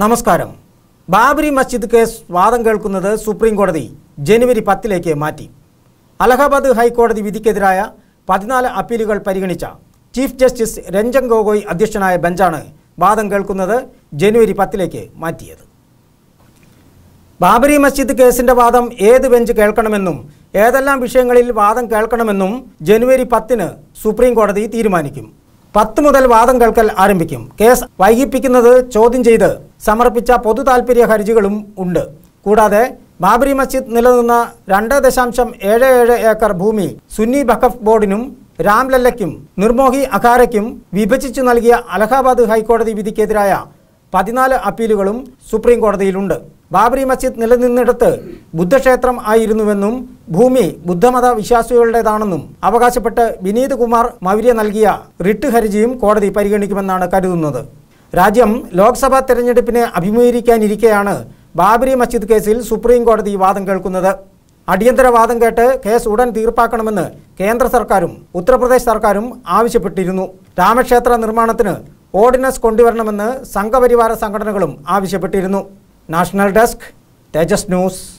നമസ്കാരം. ബാബരി മസ്ജിദ് കേസ് വാദം കേൾക്കുന്നത് സുപ്രീം കോടതി ജനുവരി പത്തിലേക്ക് മാറ്റി. അലഹബാദ് ഹൈക്കോടതി വിധിക്കെതിരായ പതിനാല് അപ്പീലുകൾ പരിഗണിച്ച ചീഫ് ജസ്റ്റിസ് രഞ്ജൻ ഗോഗോയ് അധ്യക്ഷനായ ബെഞ്ചാണ് വാദം കേൾക്കുന്നത് ജനുവരി പത്തിലേക്ക് മാറ്റിയത്. ബാബരി മസ്ജിദ് കേസിന്റെ വാദം ഏത് ബെഞ്ച് കേൾക്കണമെന്നും ഏതെല്ലാം വിഷയങ്ങളിൽ വാദം കേൾക്കണമെന്നും ജനുവരി പത്തിന് സുപ്രീം കോടതി തീരുമാനിക്കും. പത്ത് മുതൽ വാദം കേൾക്കൽ ആരംഭിക്കും. കേസ് വൈകിപ്പിക്കുന്നത് ചോദ്യം ചെയ്ത് സമർപ്പിച്ച പൊതു താൽപ്പര്യ ഹർജികളും ഉണ്ട്. കൂടാതെ ബാബരി മസ്ജിദ് നിലനിന്ന രണ്ട് ദശാംശം ഏഴ് ഏഴ് ഏക്കർ ഭൂമി സുന്നി ബഖഫ് ബോർഡിനും രാംലല്ലയ്ക്കും നിർമോഹി അഖാരയ്ക്കും വിഭജിച്ചു നൽകിയ അലഹാബാദ് ഹൈക്കോടതി വിധിക്കെതിരായ പതിനാല് അപ്പീലുകളും സുപ്രീം കോടതിയിലുണ്ട്. ബാബരി മസ്ജിദ് നിലനിന്നിടത്ത് ബുദ്ധക്ഷേത്രം ആയിരുന്നുവെന്നും ഭൂമി ബുദ്ധമത വിശ്വാസികളുടേതാണെന്നും അവകാശപ്പെട്ട് വിനീത് കുമാർ മൗര്യ നൽകിയ റിട്ട് ഹർജിയും കോടതി പരിഗണിക്കുമെന്നാണ് കരുതുന്നത്. രാജ്യം ലോക്സഭാ തെരഞ്ഞെടുപ്പിനെ അഭിമുഖീകരിക്കാനിരിക്കെയാണ് ബാബരി മസ്ജിദ് കേസിൽ സുപ്രീം കോടതി വാദം കേൾക്കുന്നത്. അടിയന്തര വാദം കേട്ട് കേസ് ഉടൻ തീർപ്പാക്കണമെന്ന് കേന്ദ്ര സർക്കാരും ഉത്തർപ്രദേശ് സർക്കാരും ആവശ്യപ്പെട്ടിരുന്നു. രാമക്ഷേത്ര നിർമ്മാണത്തിന് ഓർഡിനൻസ് കൊണ്ടുവരണമെന്ന് സംഘപരിവാര സംഘടനകളും ആവശ്യപ്പെട്ടിരുന്നു. national desk tejas news.